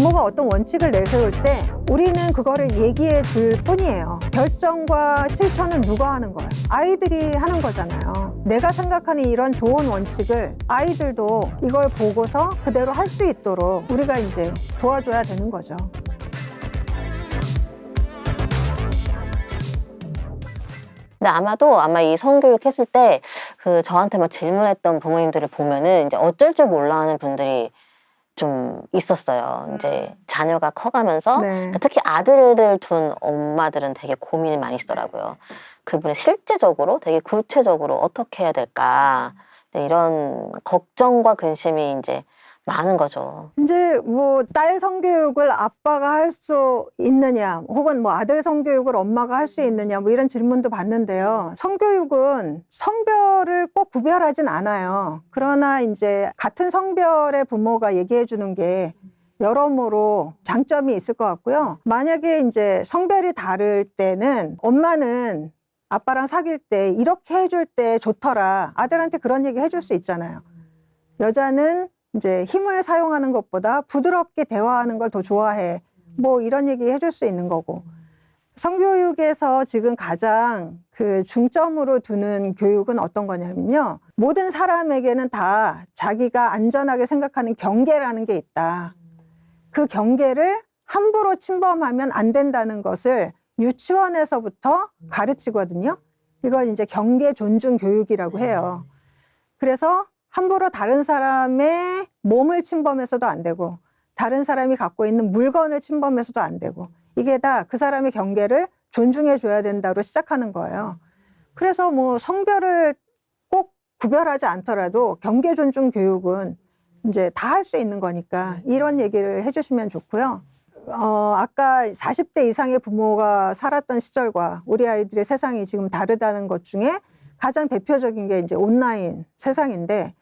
부모가 어떤 원칙을 내세울 때 우리는 그거를 얘기해 줄 뿐이에요. 결정과 실천은 누가 하는 거예요? 아이들이 하는 거잖아요. 내가 생각하는 이런 좋은 원칙을 아이들도 이걸 보고서 그대로 할 수 있도록 우리가 이제 도와줘야 되는 거죠. 근데 아마도 아마 이 성교육 했을 때 그 저한테 막 질문했던 부모님들을 보면은 이제 어쩔 줄 몰라 하는 분들이 좀 있었어요. 이제 자녀가 커가면서 네. 특히 아들을 둔 엄마들은 되게 고민이 많이 있더라고요. 그분이 실제적으로 되게 구체적으로 어떻게 해야 될까 네, 이런 걱정과 근심이 이제 많은 거죠. 이제 뭐 딸 성교육을 아빠가 할 수 있느냐, 혹은 뭐 아들 성교육을 엄마가 할 수 있느냐, 뭐 이런 질문도 받는데요. 성교육은 성별을 꼭 구별하진 않아요. 그러나 이제 같은 성별의 부모가 얘기해 주는 게 여러모로 장점이 있을 것 같고요. 만약에 이제 성별이 다를 때는 엄마는 아빠랑 사귈 때 이렇게 해줄 때 좋더라. 아들한테 그런 얘기 해줄 수 있잖아요. 여자는 이제 힘을 사용하는 것보다 부드럽게 대화하는 걸 더 좋아해. 뭐 이런 얘기 해줄 수 있는 거고. 성교육에서 지금 가장 그 중점으로 두는 교육은 어떤 거냐면요. 모든 사람에게는 다 자기가 안전하게 생각하는 경계라는 게 있다. 그 경계를 함부로 침범하면 안 된다는 것을 유치원에서부터 가르치거든요. 이걸 이제 경계 존중 교육이라고 해요. 그래서 함부로 다른 사람의 몸을 침범해서도 안 되고 다른 사람이 갖고 있는 물건을 침범해서도 안 되고 이게 다 그 사람의 경계를 존중해 줘야 된다로 시작하는 거예요. 그래서 뭐 성별을 꼭 구별하지 않더라도 경계 존중 교육은 이제 다 할 수 있는 거니까 이런 얘기를 해주시면 좋고요. 어, 아까 40대 이상의 부모가 살았던 시절과 우리 아이들의 세상이 지금 다르다는 것 중에 가장 대표적인 게 이제 온라인 세상인데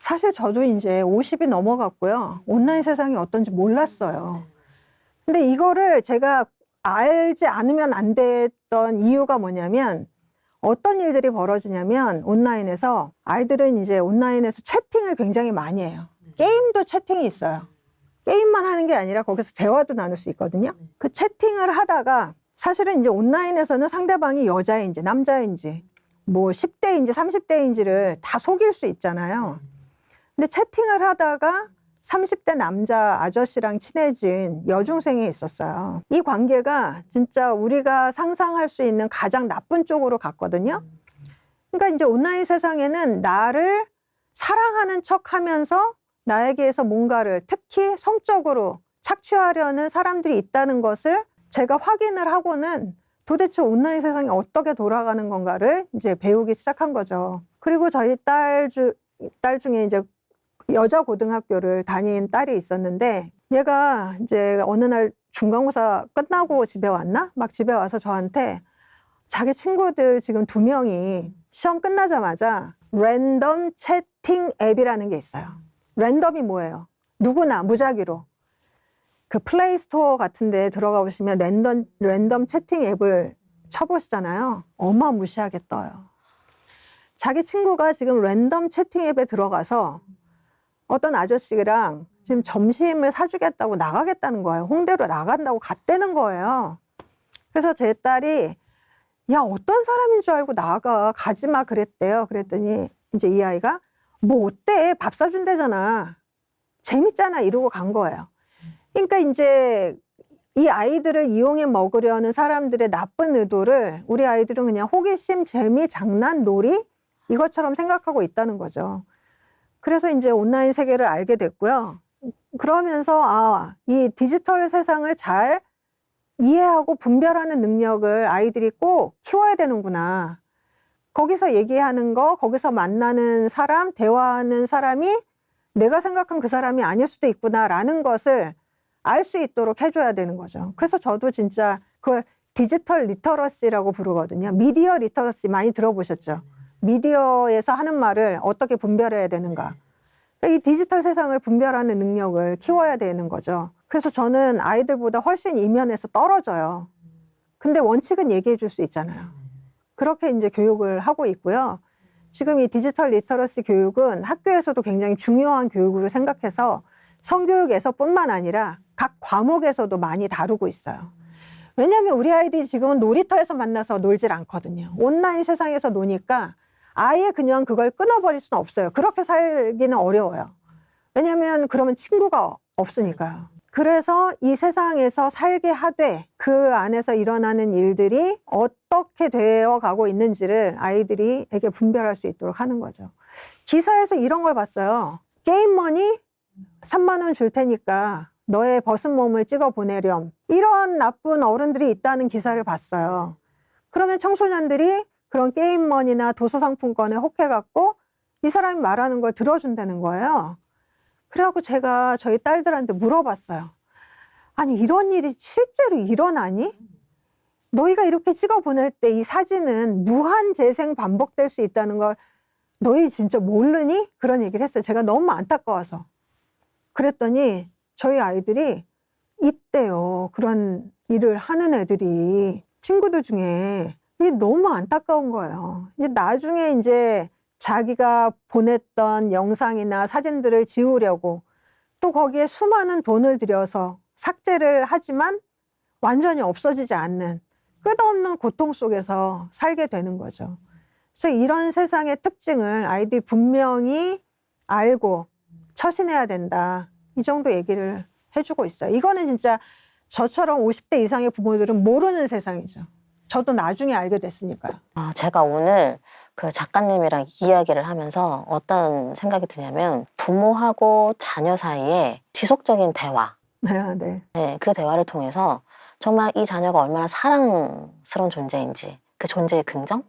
사실 저도 이제 50이 넘어갔고요. 온라인 세상이 어떤지 몰랐어요. 근데 이거를 제가 알지 않으면 안 됐던 이유가 뭐냐면 어떤 일들이 벌어지냐면 온라인에서 아이들은 이제 온라인에서 채팅을 굉장히 많이 해요. 게임도 채팅이 있어요. 게임만 하는 게 아니라 거기서 대화도 나눌 수 있거든요. 그 채팅을 하다가 사실은 이제 온라인에서는 상대방이 여자인지 남자인지 뭐 10대인지 30대인지를 다 속일 수 있잖아요. 근데 채팅을 하다가 30대 남자 아저씨랑 친해진 여중생이 있었어요. 이 관계가 진짜 우리가 상상할 수 있는 가장 나쁜 쪽으로 갔거든요. 그러니까 이제 온라인 세상에는 나를 사랑하는 척 하면서 나에게서 뭔가를 특히 성적으로 착취하려는 사람들이 있다는 것을 제가 확인을 하고는 도대체 온라인 세상이 어떻게 돌아가는 건가를 이제 배우기 시작한 거죠. 그리고 저희 딸, 주, 딸 중에 이제 여자 고등학교를 다닌 딸이 있었는데 얘가 이제 어느 날 중간고사 끝나고 집에 왔나? 막 집에 와서 저한테 자기 친구들 지금 두 명이 시험 끝나자마자 랜덤 채팅 앱이라는 게 있어요. 랜덤이 뭐예요? 누구나 무작위로 그 플레이 스토어 같은 데 들어가 보시면 랜덤 랜덤 채팅 앱을 쳐보시잖아요. 어마무시하게 떠요. 자기 친구가 지금 랜덤 채팅 앱에 들어가서 어떤 아저씨랑 지금 점심을 사주겠다고 나가겠다는 거예요. 홍대로 나간다고 갔다는 거예요. 그래서 제 딸이 야 어떤 사람인 줄 알고 나가 가지 마 그랬대요. 그랬더니 이제 이 아이가 뭐 어때 밥 사준대잖아 재밌잖아 이러고 간 거예요. 그러니까 이제 이 아이들을 이용해 먹으려는 사람들의 나쁜 의도를 우리 아이들은 그냥 호기심, 재미, 장난, 놀이 이것처럼 생각하고 있다는 거죠. 그래서 이제 온라인 세계를 알게 됐고요. 그러면서 아, 이 디지털 세상을 잘 이해하고 분별하는 능력을 아이들이 꼭 키워야 되는구나. 거기서 얘기하는 거, 거기서 만나는 사람, 대화하는 사람이 내가 생각한 그 사람이 아닐 수도 있구나라는 것을 알 수 있도록 해줘야 되는 거죠. 그래서 저도 진짜 그걸 디지털 리터러시라고 부르거든요. 미디어 리터러시 많이 들어보셨죠? 미디어에서 하는 말을 어떻게 분별해야 되는가. 이 디지털 세상을 분별하는 능력을 키워야 되는 거죠. 그래서 저는 아이들보다 훨씬 이면에서 떨어져요. 근데 원칙은 얘기해 줄 수 있잖아요. 그렇게 이제 교육을 하고 있고요. 지금 이 디지털 리터러시 교육은 학교에서도 굉장히 중요한 교육으로 생각해서 성교육에서뿐만 아니라 각 과목에서도 많이 다루고 있어요. 왜냐하면 우리 아이들이 지금은 놀이터에서 만나서 놀질 않거든요. 온라인 세상에서 노니까 아예 그냥 그걸 끊어버릴 수는 없어요. 그렇게 살기는 어려워요. 왜냐하면 그러면 친구가 없으니까요. 그래서 이 세상에서 살게 하되 그 안에서 일어나는 일들이 어떻게 되어 가고 있는지를 아이들이 에게 분별할 수 있도록 하는 거죠. 기사에서 이런 걸 봤어요. 게임머니 3만 원 줄 테니까 너의 벗은 몸을 찍어 보내렴. 이런 나쁜 어른들이 있다는 기사를 봤어요. 그러면 청소년들이 그런 게임머니나 도서상품권에 혹해갖고 이 사람이 말하는 걸 들어준다는 거예요. 그래갖고 제가 저희 딸들한테 물어봤어요. 아니, 이런 일이 실제로 일어나니? 너희가 이렇게 찍어 보낼 때 이 사진은 무한 재생 반복될 수 있다는 걸 너희 진짜 모르니? 그런 얘기를 했어요. 제가 너무 안타까워서. 그랬더니 저희 아이들이 있대요. 그런 일을 하는 애들이 친구들 중에 이게 너무 안타까운 거예요. 이제 나중에 이제 자기가 보냈던 영상이나 사진들을 지우려고 또 거기에 수많은 돈을 들여서 삭제를 하지만 완전히 없어지지 않는 끝없는 고통 속에서 살게 되는 거죠. 그래서 이런 세상의 특징을 아이들이 분명히 알고 처신해야 된다. 이 정도 얘기를 해주고 있어요. 이거는 진짜 저처럼 50대 이상의 부모들은 모르는 세상이죠. 저도 나중에 알게 됐으니까요. 아, 제가 오늘 그 작가님이랑 이야기를 하면서 어떤 생각이 드냐면 부모하고 자녀 사이에 지속적인 대화, 네, 네. 네, 그 대화를 통해서 정말 이 자녀가 얼마나 사랑스러운 존재인지 그 존재의 긍정?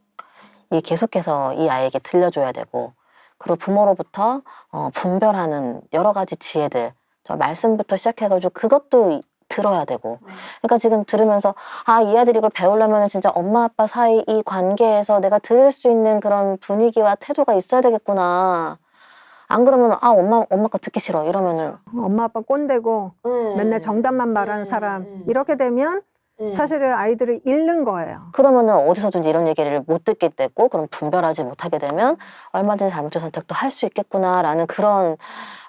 이 계속해서 이 아이에게 들려줘야 되고 그리고 부모로부터 어, 분별하는 여러 가지 지혜들 저 말씀부터 시작해가지고 그것도 이- 들어야 되고. 그러니까 지금 들으면서 아 이 아들이 이걸 배우려면 진짜 엄마 아빠 사이 이 관계에서 내가 들을 수 있는 그런 분위기와 태도가 있어야 되겠구나. 안 그러면 아 엄마 엄마 거 듣기 싫어. 이러면은. 엄마 아빠 꼰대고 맨날 정답만 말하는 음, 사람. 음. 이렇게 되면 사실은 아이들을 잃는 거예요. 그러면은 어디서든지 이런 얘기를 못 듣게 되고 그럼 분별하지 못하게 되면 얼마든지 잘못된 선택도 할 수 있겠구나라는 그런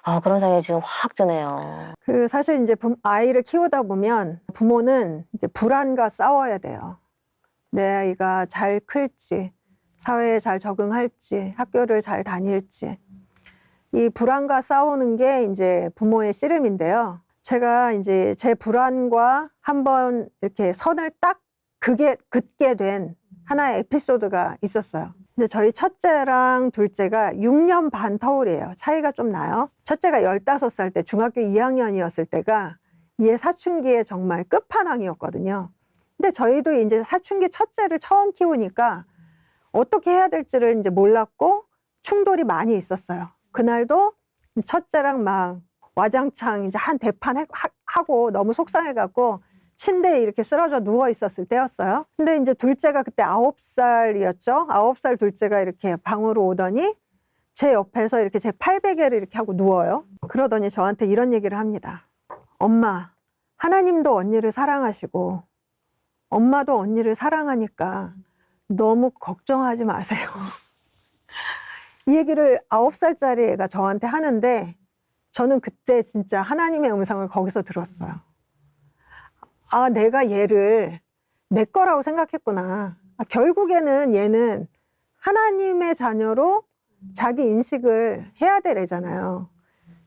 아 그런 생각이 지금 확 드네요. 그 사실 이제 부- 아이를 키우다 보면 부모는 이제 불안과 싸워야 돼요. 내 아이가 잘 클지, 사회에 잘 적응할지, 학교를 잘 다닐지. 이 불안과 싸우는 게 이제 부모의 씨름인데요. 제가 이제 제 불안과 한번 이렇게 선을 딱 그게 긋게 된 하나의 에피소드가 있었어요. 근데 저희 첫째랑 둘째가 6년 반 터울이에요. 차이가 좀 나요. 첫째가 15살 때 중학교 2학년이었을 때가 얘 사춘기에 정말 끝판왕이었거든요. 근데 저희도 이제 사춘기 첫째를 처음 키우니까 어떻게 해야 될지를 이제 몰랐고 충돌이 많이 있었어요. 그날도 첫째랑 막 와장창 이제 한 대판 해- 하- 하고 너무 속상해갖고 침대에 이렇게 쓰러져 누워 있었을 때였어요. 근데 이제 둘째가 그때 아홉 살이었죠. 아홉 살 둘째가 이렇게 방으로 오더니 제 옆에서 이렇게 제 팔베개를 이렇게 하고 누워요. 그러더니 저한테 이런 얘기를 합니다. 엄마, 하나님도 언니를 사랑하시고 엄마도 언니를 사랑하니까 너무 걱정하지 마세요. 이 얘기를 아홉 살짜리 애가 저한테 하는데 저는 그때 진짜 하나님의 음성을 거기서 들었어요. 아, 내가 얘를 내 거라고 생각했구나. 아, 결국에는 얘는 하나님의 자녀로 자기 인식을 해야 되래잖아요.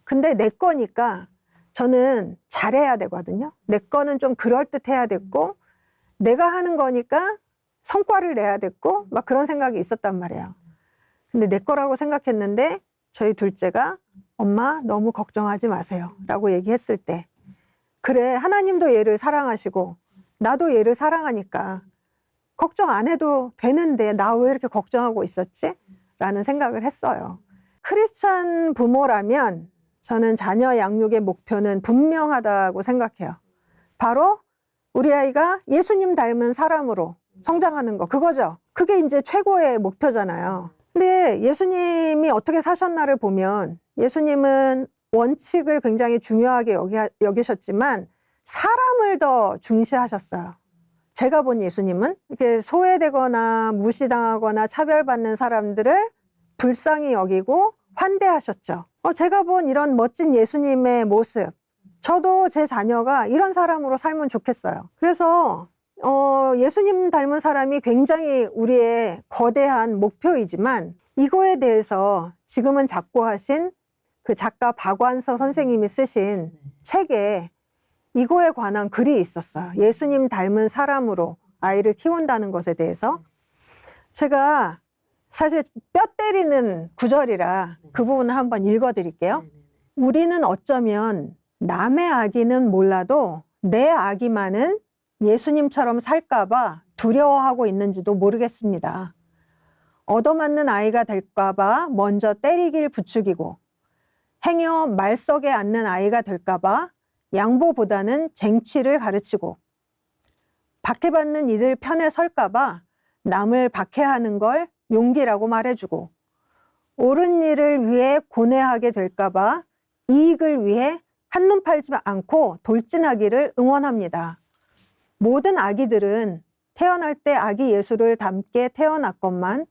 근데 내 거니까 저는 잘해야 되거든요. 내 거는 좀 그럴듯해야 됐고, 내가 하는 거니까 성과를 내야 됐고, 막 그런 생각이 있었단 말이에요. 근데 내 거라고 생각했는데, 저희 둘째가 엄마 너무 걱정하지 마세요. 라고 얘기했을 때, 그래, 하나님도 얘를 사랑하시고, 나도 얘를 사랑하니까, 걱정 안 해도 되는데, 나 왜 이렇게 걱정하고 있었지? 라는 생각을 했어요. 크리스찬 부모라면, 저는 자녀 양육의 목표는 분명하다고 생각해요. 바로 우리 아이가 예수님 닮은 사람으로 성장하는 거, 그거죠. 그게 이제 최고의 목표잖아요. 근데 예수님이 어떻게 사셨나를 보면 예수님은 원칙을 굉장히 중요하게 여기, 여기셨지만 사람을 더 중시하셨어요. 제가 본 예수님은 이렇게 소외되거나 무시당하거나 차별받는 사람들을 불쌍히 여기고 환대하셨죠. 어, 제가 본 이런 멋진 예수님의 모습, 저도 제 자녀가 이런 사람으로 살면 좋겠어요. 그래서 어, 예수님 닮은 사람이 굉장히 우리의 거대한 목표이지만 이거에 대해서 지금은 작고 하신 그 작가 박완서 선생님이 쓰신 책에 이거에 관한 글이 있었어요. 예수님 닮은 사람으로 아이를 키운다는 것에 대해서 제가 사실 뼈 때리는 구절이라 그 부분을 한번 읽어 드릴게요. 우리는 어쩌면 남의 아기는 몰라도 내 아기만은 예수님처럼 살까봐 두려워하고 있는지도 모르겠습니다. 얻어맞는 아이가 될까봐 먼저 때리길 부추기고 행여 말석에 앉는 아이가 될까봐 양보보다는 쟁취를 가르치고 박해받는 이들 편에 설까봐 남을 박해하는 걸 용기라고 말해주고 옳은 일을 위해 고뇌하게 될까봐 이익을 위해 한눈 팔지 않고 돌진하기를 응원합니다. 모든 아기들은 태어날 때 아기 예수를 닮게 태어났건만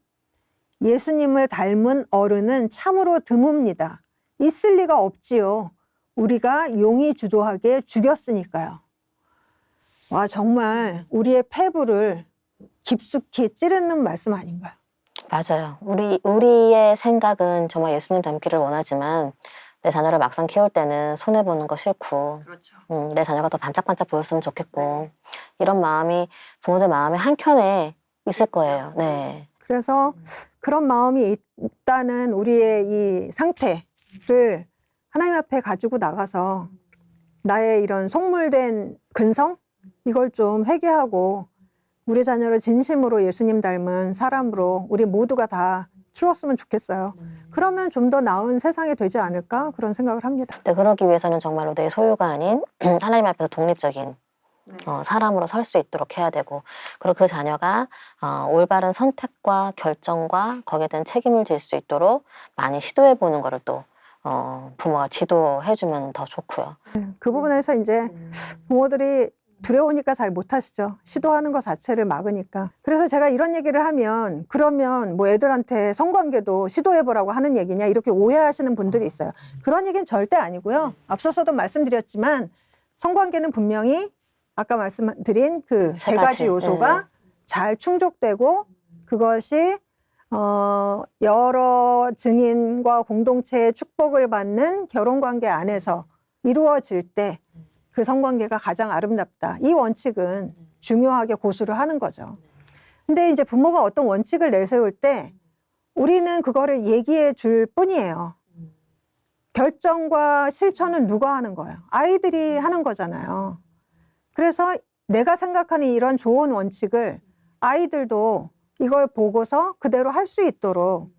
예수님을 닮은 어른은 참으로 드뭅니다. 있을 리가 없지요. 우리가 용이 주도하게 죽였으니까요. 와, 정말 우리의 폐부를 깊숙이 찌르는 말씀 아닌가요? 맞아요. 우리, 우리의 생각은 정말 예수님 닮기를 원하지만 내 자녀를 막상 키울 때는 손해보는 거 싫고 그렇죠. 음, 내 자녀가 더 반짝반짝 보였으면 좋겠고 이런 마음이 부모들 마음의 한켠에 있을 거예요. 네. 그래서 그런 마음이 있다는 우리의 이 상태 를 하나님 앞에 가지고 나가서 나의 이런 속물된 근성 이걸 좀 회개하고 우리 자녀를 진심으로 예수님 닮은 사람으로 우리 모두가 다 키웠으면 좋겠어요. 그러면 좀 더 나은 세상이 되지 않을까 그런 생각을 합니다. 근데 그러기 위해서는 정말로 내 소유가 아닌 하나님 앞에서 독립적인 어, 사람으로 설 수 있도록 해야 되고 그리고 그 자녀가 어, 올바른 선택과 결정과 거기에 대한 책임을 질 수 있도록 많이 시도해 보는 거를 또 어, 부모가 지도해 주면 더 좋고요. 그 부분에서 이제 부모들이 두려우니까 잘 못하시죠. 시도하는 것 자체를 막으니까. 그래서 제가 이런 얘기를 하면 그러면 뭐 애들한테 성관계도 시도해보라고 하는 얘기냐 이렇게 오해하시는 분들이 있어요. 그런 얘기는 절대 아니고요. 앞서서도 말씀드렸지만 성관계는 분명히 아까 말씀드린 그 세 세 가지, 가지 요소가 네. 잘 충족되고 그것이 어, 여러 증인과 공동체의 축복을 받는 결혼 관계 안에서 이루어질 때 그 성관계가 가장 아름답다. 이 원칙은 중요하게 고수를 하는 거죠. 근데 이제 부모가 어떤 원칙을 내세울 때 우리는 그거를 얘기해 줄 뿐이에요. 결정과 실천은 누가 하는 거예요? 아이들이 하는 거잖아요. 그래서 내가 생각하는 이런 좋은 원칙을 아이들도 이걸 보고서 그대로 할 수 있도록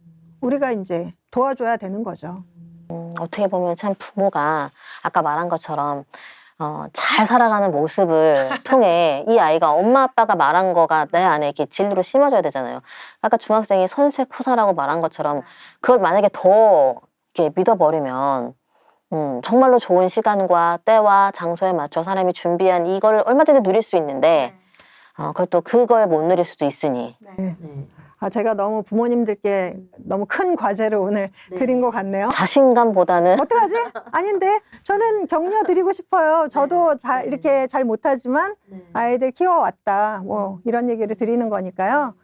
우리가 이제 도와줘야 되는 거죠. 음, 어떻게 보면 참 부모가 아까 말한 것처럼 어, 잘 살아가는 모습을 통해 이 아이가 엄마 아빠가 말한 거가 내 안에 이렇게 진리로 심어져야 되잖아요. 아까 중학생이 선색 후사라고 말한 것처럼 그걸 만약에 더 이렇게 믿어버리면 음, 정말로 좋은 시간과 때와 장소에 맞춰 사람이 준비한 이걸 얼마든지 누릴 수 있는데 어, 또 그걸 못 누릴 수도 있으니. 네. 아, 제가 너무 부모님들께 너무 큰 과제를 오늘 드린 것 같네요. 자신감보다는. 어떡하지? 아닌데? 저는 격려 드리고 싶어요. 저도 잘 이렇게 잘 못하지만 아이들 키워왔다. 뭐 이런 얘기를 드리는 거니까요.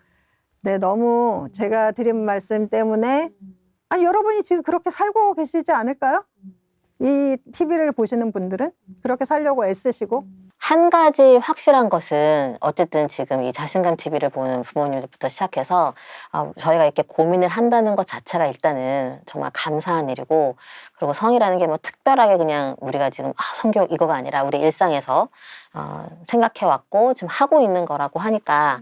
네, 너무 제가 드린 말씀 때문에 아니 여러분이 지금 그렇게 살고 계시지 않을까요? 이 TV를 보시는 분들은 그렇게 살려고 애쓰시고 한 가지 확실한 것은 어쨌든 지금 이 자신감 TV를 보는 부모님들부터 시작해서 아, 저희가 이렇게 고민을 한다는 것 자체가 일단은 정말 감사한 일이고 그리고 성이라는 게 뭐 특별하게 그냥 우리가 지금 아, 성교육 이거가 아니라 우리 일상에서 어, 생각해왔고 지금 하고 있는 거라고 하니까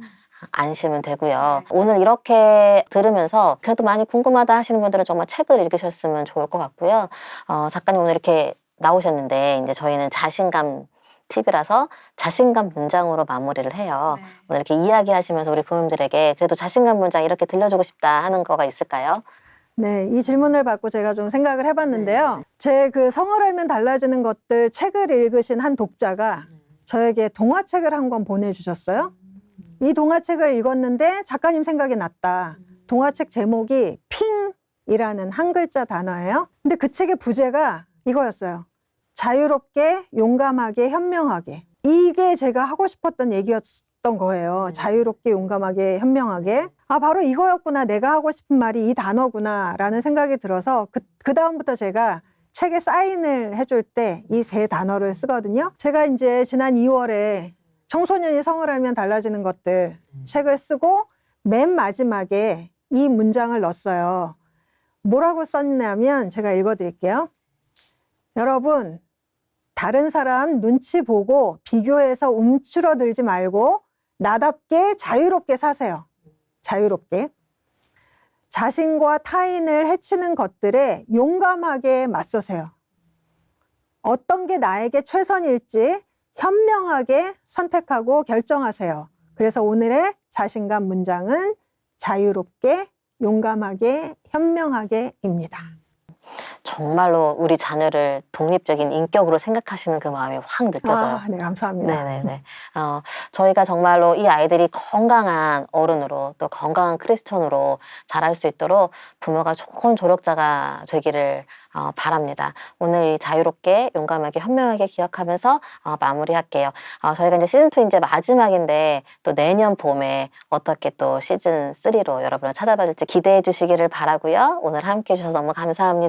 안심은 되고요. 오늘 이렇게 들으면서 그래도 많이 궁금하다 하시는 분들은 정말 책을 읽으셨으면 좋을 것 같고요. 어, 작가님 오늘 이렇게 나오셨는데 이제 저희는 자신감 TV라서 자신감 문장으로 마무리를 해요. 오늘 이렇게 이야기하시면서 우리 부모님들에게 그래도 자신감 문장 이렇게 들려주고 싶다 하는 거가 있을까요? 네, 이 질문을 받고 제가 좀 생각을 해봤는데요. 제그 성을 알면 달라지는 것들 책을 읽으신 한 독자가 저에게 동화책을 한 권 보내주셨어요. 이 동화책을 읽었는데 작가님 생각이 났다. 동화책 제목이 핑이라는 한 글자 단어예요. 근데 그 책의 부제가 이거였어요. 자유롭게, 용감하게, 현명하게. 이게 제가 하고 싶었던 얘기였던 거예요. 네. 자유롭게, 용감하게, 현명하게. 아, 바로 이거였구나. 내가 하고 싶은 말이 이 단어구나. 라는 생각이 들어서 그, 그 다음부터 제가 책에 사인을 해줄 때 이 세 단어를 쓰거든요. 제가 이제 지난 2월에 청소년이 성을 알면 달라지는 것들 책을 쓰고 맨 마지막에 이 문장을 넣었어요. 뭐라고 썼냐면 제가 읽어드릴게요. 여러분, 다른 사람 눈치 보고 비교해서 움츠러들지 말고 나답게 자유롭게 사세요. 자유롭게. 자신과 타인을 해치는 것들에 용감하게 맞서세요. 어떤 게 나에게 최선일지 현명하게 선택하고 결정하세요. 그래서 오늘의 자신감 문장은 자유롭게, 용감하게, 현명하게입니다. 정말로 우리 자녀를 독립적인 인격으로 생각하시는 그 마음이 확 느껴져요. 아, 네, 감사합니다. 네네네. 어, 저희가 정말로 이 아이들이 건강한 어른으로 또 건강한 크리스천으로 자랄 수 있도록 부모가 좋은 조력자가 되기를 어, 바랍니다. 오늘 이 자유롭게 용감하게 현명하게 기억하면서 어, 마무리할게요. 어, 저희가 이제 시즌 2 이제 마지막인데 또 내년 봄에 어떻게 또 시즌 3로 여러분을 찾아뵐지 기대해 주시기를 바라고요. 오늘 함께 해주셔서 너무 감사합